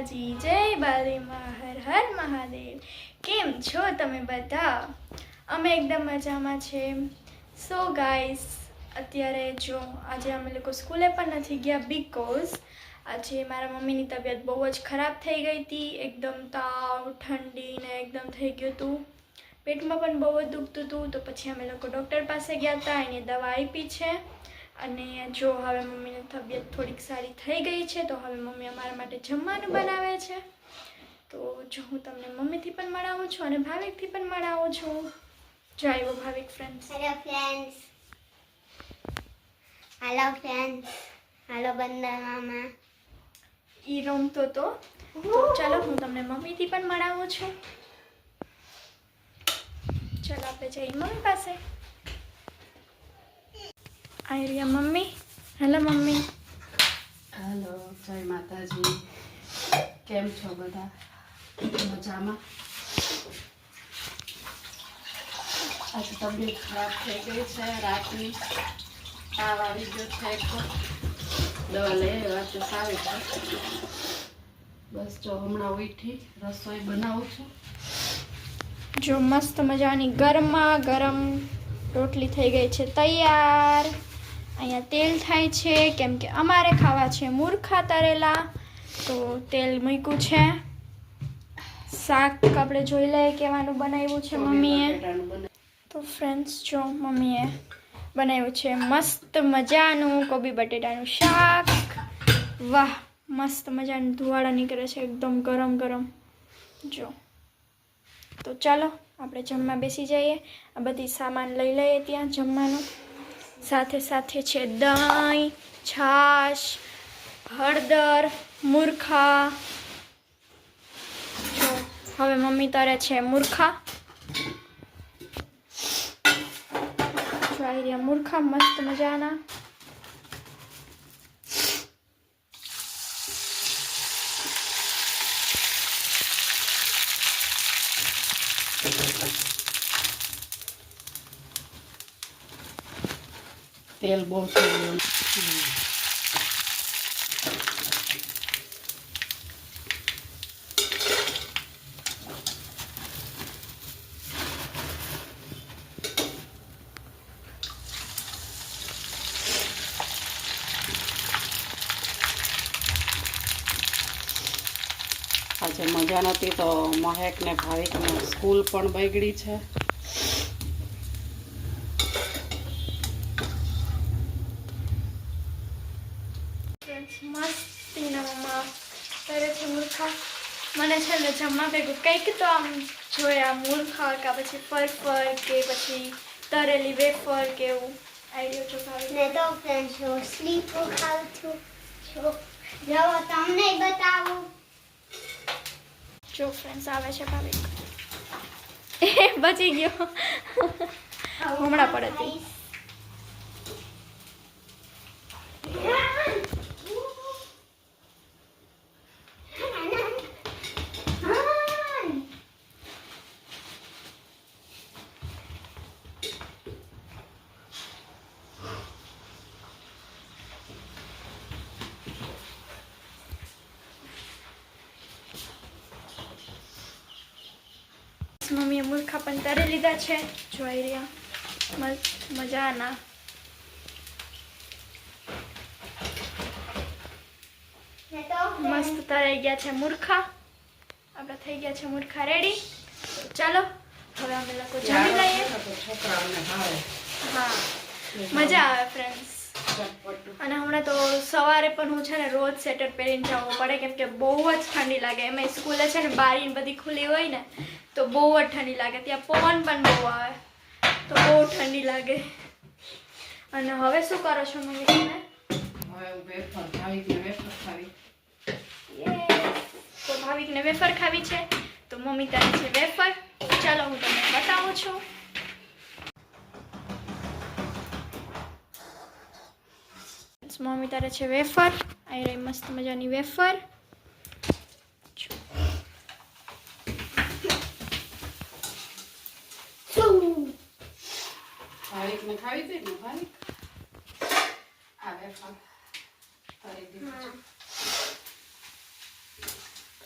માતાજી જય બાલીમાં હર હર મહાદેવ. કેમ છો તમે બધા? અમે એકદમ મજામાં છે. સો ગાઈસ અત્યારે જો આજે અમે લોકો સ્કૂલે પણ નથી ગયા બીકોઝ આજે મારા મમ્મીની તબિયત બહુ જ ખરાબ થઈ ગઈ હતી. એકદમ તાવ, ઠંડી ને એકદમ થઈ ગયું હતું. પેટમાં પણ બહુ જ દુખતું હતું. તો પછી અમે લોકો ડૉક્ટર પાસે ગયા હતા. એની દવા આપી છે. અને જો હવે મમ્મીની તબિયત થોડીક સારી થઈ ગઈ છે તો હવે મમ્મી અમારા માટે જમવાનું બનાવે છે. તો જો હું તમને મમ્મીથી પણ મળાવું છું અને ભાવિકથી પણ મળાવું છું. જો આવ્યો Bhavik friends hello friends hello friends hello બંદર મામા. ઈ રમતો તો. તો ચાલો હું તમને મમ્મીથી પણ મળાવું છું. ચાલો આપણે જઈએ મમ્મી પાસે. આવી રહ્યા મમ્મી? Hello mummy. હેલો જય માતાજી. કેમ છો બધા? મજામાં? આજે તબિયત ખરાબ થઈ ગઈ છે રાતની તાવ આવી ગયો છે તો. દવા લઈ આવ્યા તો સારું છે. બસ જો હમણાં ઉઠી રસોઈ બનાવું છું. જો મસ્ત મજાની ગરમા ગરમ રોટલી થઈ ગઈ છે તૈયાર. અહીંયા તેલ થાય છે કેમ કે અમારે ખાવા છે મૂર્ખા તરેલા તો તેલ મૂક્યું છે. શાક આપણે જોઈ લઈએ કેવાનું બનાવ્યું છે મમ્મીએ. તો ફ્રેન્ડ્સ જો મમ્મીએ બનાવ્યું છે મસ્ત મજાનું કોબી બટેટાનું શાક. વાહ મસ્ત મજાનું ધુવાડા નીકળે છે એકદમ ગરમ ગરમ. જો. તો ચાલો આપણે જમવા બેસી જઈએ. આ બધી સામાન લઈ લઈએ ત્યાં જમવાનું. સાથે સાથે છે દહીં છાશ, હળદર, મૂર્ખા. હવે મમ્મી તરે છે મૂર્ખા. મૂર્ખા, મસ્ત મજાના. તેલ બહુ થઈ આજે મજા નથી તો મહેકને ભાવિકને સ્કૂલ પણ બગડી છે ફ્રેન્ડ્સ મસ્તીના મમ્મા કરે છે મને છે ને જમવા ભેગું કંઈક તો આમ જોયા મૂર્ખા કા પછી ફરફર કે પછી તરેલી વેફર કે એવું. આઈડિયો ભાવી ને તો ફ્રેન્ડ છો સ્લીપો ખાઉં છું. જો જો તમને બતાવું. જો ફ્રેન્ડ્સ આવે છે ભાવિક. એ બચી ગયો. હમણાં પડે મમ્મીએ મૂર્ખા પણ તરી લીધા છે. જોઈ રહ્યા. મસ્ત મજાના મસ્ત તરાઈ ગયા છે મૂર્ખા. આપણે થઈ ગયા છે મૂર્ખા. રેડી ચાલો. હવે અમે લોકો જમી લઈએ. હા મજા આવે ફ્રેન્ડ્સ અને હમણાં તો સવારે પણ હું છે ને રોજ સ્વેટર પહેરીને જવું પડે કેમ કે બહુ જ ઠંડી લાગે. એમાં સ્કૂલે છે ને બારી બધી ખુલ્લી હોય ને તો બહુ જ ઠંડી લાગે. ત્યાં પવન પણ બહુ આવે તો બહુ ઠંડી લાગે. અને હવે શું કરો છો મમ્મી? તમે તો ભાવિકને વેફર ખાવી છે? તો મમ્મી તારી છે વેફર. ચાલો હું તમને બતાવું છું. મમ્મી તારે છે વેફર આવી રહી મસ્ત મજાની વેફર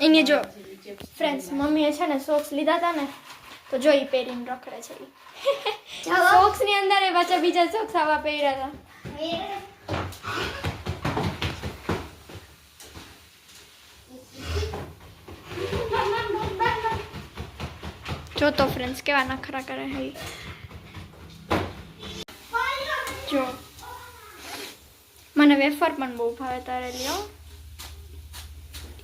એની જો ફ્રેન્ડ્સ મમ્મીએ છે ને સોક્સ લીધા હતા ને તો જો એ પહેરીને રખડે છે. સોક્સની અંદર એ પાછા બીજા સોક્સ આવા પહેર્યા હતા જો તો ફ્રેન્ડ્સ કેવા નખરા કરે છે ઈ. જો મને વેફર પણ બહુ ભાવે તારે લ્યો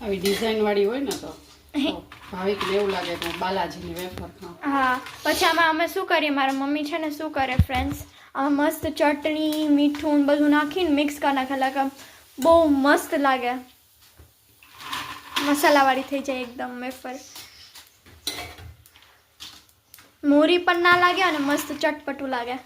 આવી ડિઝાઇન વાળી હોય ને તો તો ભાવિકને એવું લાગે કે હું બાલાજીની વેફર ખાઉં. હા પછી આમાં અમે શું કરીએ? મારા મમ્મી છે ને શું કરે ફ્રેન્ડ્સ આમાં મસ્ત ચટણી મીઠું ને બધું નાખીને મિક્સ કરી નાખે. like આમ બહુ મસ્ત લાગે. મસાલાવાળી થઈ જાય એકદમ વેફર. મોરી પણ ના લાગે અને મસ્ત ચટપટું લાગે.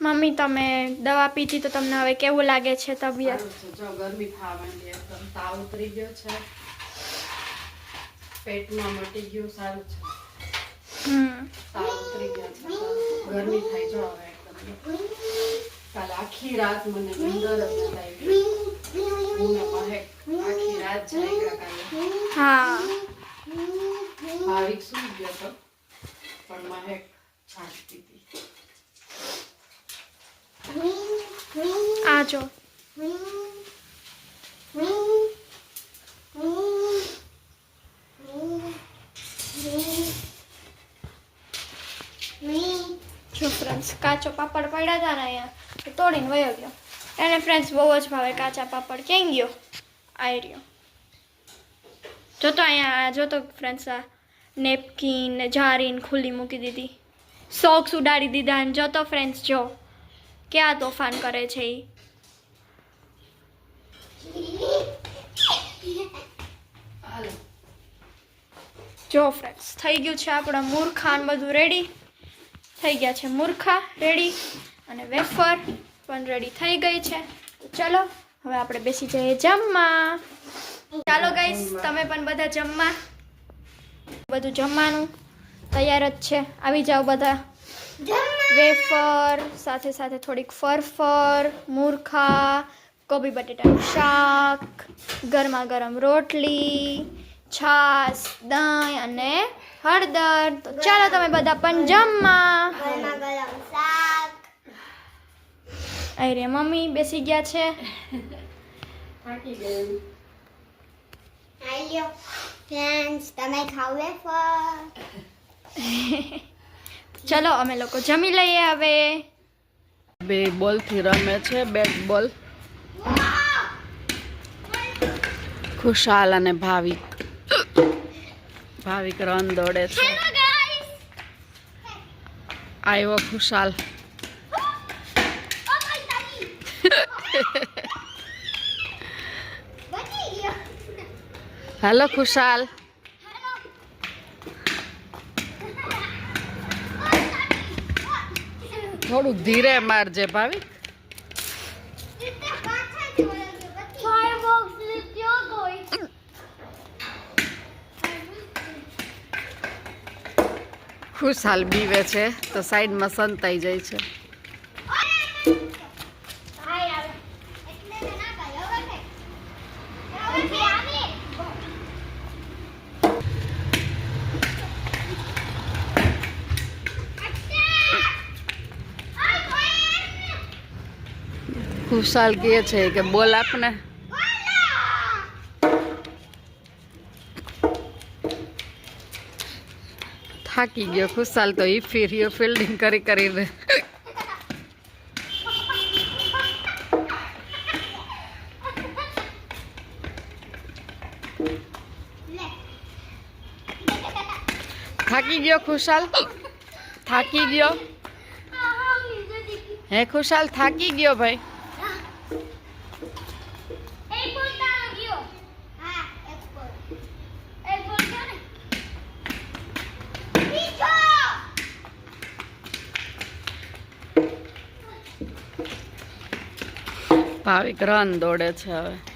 મમ્મી, તમે દવા પીધી તો તમને હવે કેવું લાગે છે તબિયત? ગરમી ખાવાની તાવ ઉતરી ગયો છે. પેટમાં મટી ગયું. સારું છે. તાવ ઉતરી ગયો છે સારું. ગરમી થાય જો હવે એકદમ કાલે આખી રાત મને નીંદર જ નથી આવી હું ને મહેક આખી રાત જાગ્યા કાલે હા ભાવિક સુઈ ગયો તો પણ મહેક જાગતી હતી આ જો જો ફ્રેન્ડ્સ કાચો પાપડ પડ્યા હતા ને અહીંયા તોડીને વયો ગયો. એને ફ્રેન્ડ્સ બહુ જ ભાવે કાચા પાપડ. ક્યાં ગયો? આવી રહ્યો. જોતો અહીંયા જોતો ફ્રેન્ડ્સ આ નેપકિન ને જારીને ખુલ્લી મૂકી દીધી. સોક્સ ઉડાડી દીધા અને જોતો ફ્રેન્ડ્સ જો ક્યાં તોફાન કરે છે એ જો ફ્રેન્ડ્સ થઈ ગયું છે આપણા મૂર્ખા ને બધું રેડી થઈ ગયા છે મૂર્ખા રેડી અને વેફર પણ રેડી થઈ ગઈ છે. ચલો હવે આપણે બેસી જઈએ જમવા. ચાલો ગાઈસ તમે પણ બધા જમવા. બધું જમવાનું તૈયાર જ છે. આવી જાઓ બધા. વેફર સાથે સાથે થોડીક ફરફર મૂર્ખા કોબી બટેટાનું શાક ગરમા ગરમ રોટલી છાસ દહીં અને હળદર. તો ચાલો તમે બધા પણ જમવા. ગરમા ગરમ શાક. અહીં રે મમ્મી બેસી ગયા છે. ચલો અમે લોકો જમી લઈએ હવે. બે બોલથી રમે છે બેટ બોલ. ખુશાલ અને ભાવિક. ભાવિક રન દોડે છે. આવ્યો ખુશાલ. હેલો ખુશાલ. થોડુંક ધીરે મારજે ભાવિક ખુશાલ બીવે છે તો સાઈડમાં સંતાઈ જાય છે. ખુશાલ કહે છે કે બોલ આપને. થાકી ગયો ખુશાલ તો ઈ ફેરીઓ ફિલ્ડિંગ કરી કરીને થાકી ગયો ખુશાલ થાકી ગયો હે ખુશાલ થાકી ગયો ભાઈ એક બોલ તારો ગયો હા એક બોલ એક બોલ ગયો ને પીછો ભાવિક રન દોડે છે હવે